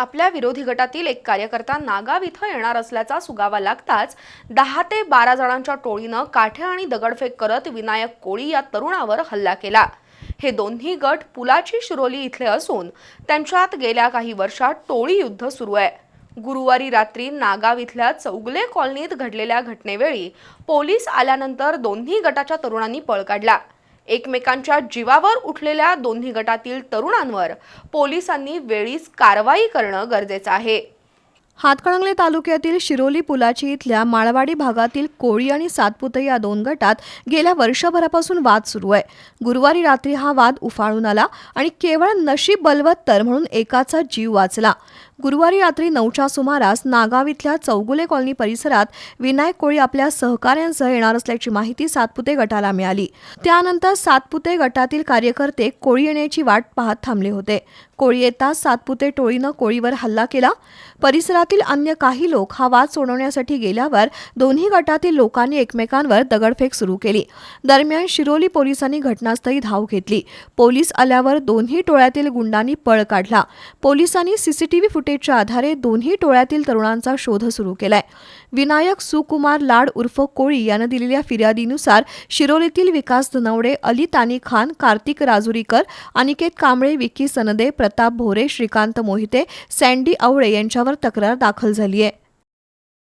आपल्या विरोधी गटातील एक कार्यकर्ता नागाव इथं येणार असल्याचा सुगावा लागताच दहा ते बारा जणांच्या टोळीनं काठ्या आणि दगडफेक करत विनायक कोळी या तरुणावर हल्ला केला. हे दोन्ही गट पुलाची शिरोली इथले असून त्यांच्यात गेल्या काही वर्षात टोळी युद्ध सुरू आहे. गुरुवारी रात्री नागाव इथल्या चौगले कॉलनीत घडलेल्या घटनेवेळी पोलीस आल्यानंतर दोन्ही गटाच्या तरुणांनी पळ काढला. एकमेकांच्या जीवावर उठलेल्या दोन्ही गटातील तरुणांवर पोलिसांनी वेळीच कारवाई करणं गरजेचं आहे. हातकणंगले तालुक्यातील शिरोली पुलाची इथल्या माळवाडी भागातील कोळी आणि सातपुते या दोन गटात गेल्या वर्षभरापासून वाद सुरू आहे. गुरुवारी रात्री हा वाद उफाळून आला आणि केवळ नशीब बलवत्तर म्हणून एकाचा जीव वाचला. गुरुवारी रात्री नऊच्या सुमारास नागाव इथल्या चौगुले कॉलनी परिसरात विनायक कोळी आपल्या सहकाऱ्यांसह येणार असल्याची माहिती सातपुते गटाला मिळाली. त्यानंतर सातपुते गटातील कार्यकर्ते कोळी येण्याची वाट पाहत थांबले होते. कोळी येताच सातपुते टोळीनं कोळीवर हल्ला केला. परिसरात गटातील अन्य काही लोक हा वाद सोडवण्यासाठी गेल्यावर दोन्ही गटातील लोकांनी एकमेकांवर दगडफेक सुरू केली. दरम्यान शिरोली पोलिसांनी घटनास्थळी धाव घेतली. पोलीस आल्यावर दोन्ही टोळ्यातील गुंडांनी पळ काढला. पोलिसांनी सीसीटीव्ही फुटेजच्या आधारे दोन्ही टोळ्यातील तरुणांचा शोध सुरू केलाय. विनायक सुकुमार लाड उर्फ कोळी यानं दिलेल्या फिर्यादीनुसार शिरोलीतील विकास धनवडे अली तानी खान कार्तिक राजुरीकर अनिकेत कांबळे विकी सनदे प्रताप भोरे श्रीकांत मोहिते सँडी आवळे यांच्यावर तक्रार दाखल झाली आहे